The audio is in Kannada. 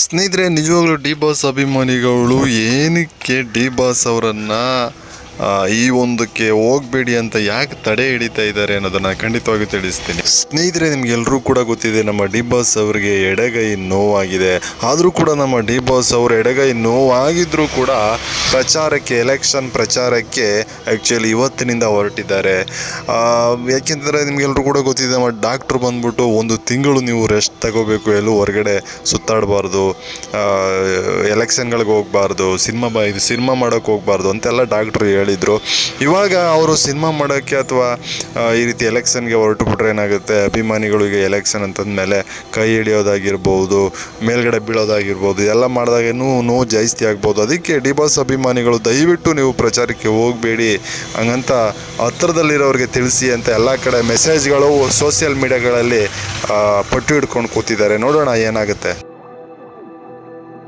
ಸ್ನೇಹಿತರೆ ನಿಜವಾಗ್ಲೂ ಡಿ ಬಾಸ್ ಅಭಿಮಾನಿಗಳು ಏನಕ್ಕೆ ಡಿ ಬಾಸ್ ಅವರನ್ನ ಈ ಒಂದಕ್ಕೆ ಹೋಗ್ಬೇಡಿ ಅಂತ ಯಾಕೆ ತಡೆ ಹಿಡಿತಾ ಇದ್ದಾರೆ ಅನ್ನೋದನ್ನ ಖಂಡಿತವಾಗಿ ತಿಳಿಸ್ತೀನಿ. ಸ್ನೇಹಿತರೆ ನಿಮ್ಗೆಲ್ರೂ ಕೂಡ ಗೊತ್ತಿದೆ, ನಮ್ಮ ಡಿ ಬಾಸ್ ಅವರಿಗೆ ಎಡಗೈ ನೋವಾಗಿದೆ. ಆದರೂ ಕೂಡ ನಮ್ಮ ಡಿ ಬಾಸ್ ಅವರು ಎಡಗೈ ನೋವಾಗಿದ್ರೂ ಕೂಡ ಪ್ರಚಾರಕ್ಕೆ ಎಲೆಕ್ಷನ್ ಪ್ರಚಾರಕ್ಕೆ ಆ್ಯಕ್ಚುಲಿ ಇವತ್ತಿನಿಂದ ಹೊರಟಿದ್ದಾರೆ. ಯಾಕೆಂದರೆ ನಿಮ್ಗೆಲ್ರೂ ಕೂಡ ಗೊತ್ತಿದೆ, ನಮ್ಮ ಡಾಕ್ಟ್ರು ಬಂದ್ಬಿಟ್ಟು ಒಂದು ತಿಂಗಳು ನೀವು ರೆಸ್ಟ್ ತಗೋಬೇಕು ಎಲ್ಲೂ ಹೊರಗಡೆ ಸುತ್ತಾಡಬಾರ್ದು. ಎಲೆಕ್ಷನ್ಗಳಿಗೆ ಹೋಗಬಾರ್ದು, ಸಿನಿಮಾ ಬ, ಇದು ಸಿನಿಮಾ ಮಾಡೋಕ್ಕೆ ಹೋಗಬಾರ್ದು ಅಂತೆಲ್ಲ ಡಾಕ್ಟ್ರು ಹೇಳಿದರು ಇವಾಗ ಅವರು ಸಿನಿಮಾ ಮಾಡೋಕ್ಕೆ ಅಥವಾ ಈ ರೀತಿ ಎಲೆಕ್ಷನ್ಗೆ ಹೊರಟು ಬಿಟ್ರೆ ಏನಾಗುತ್ತೆ? ಅಭಿಮಾನಿಗಳಿಗೆ ಎಲೆಕ್ಷನ್ ಅಂತಂದಮೇಲೆ ಕೈ ಹಿಡಿಯೋದಾಗಿರ್ಬೋದು, ಮೇಲ್ಗಡೆ ಬೀಳೋದಾಗಿರ್ಬೋದು ಎಲ್ಲ ಮಾಡಿದಾಗ ಇನ್ನೂ ನೋವು ಜಾಸ್ತಿ ಆಗ್ಬೋದು. ಅದಕ್ಕೆ ಡಿ ಬಾಸ್ ಅಭಿಮಾನಿಗಳು ದಯವಿಟ್ಟು ನೀವು ಪ್ರಚಾರಕ್ಕೆ ಹೋಗಬೇಡಿ. ಹಂಗಂತ ಹತ್ರದಲ್ಲಿರೋರಿಗೆ ತಿಳಿಸಿ ಅಂತ ಎಲ್ಲ ಕಡೆ ಮೆಸೇಜ್ಗಳು ಸೋಷಿಯಲ್ ಮೀಡಿಯಾಗಳಲ್ಲಿ ಪಟ್ಟು ಹಿಡ್ಕೊಂಡು ಕೂತಿದ್ದಾರೆ. ನೋಡೋಣ ಏನಾಗುತ್ತೆ.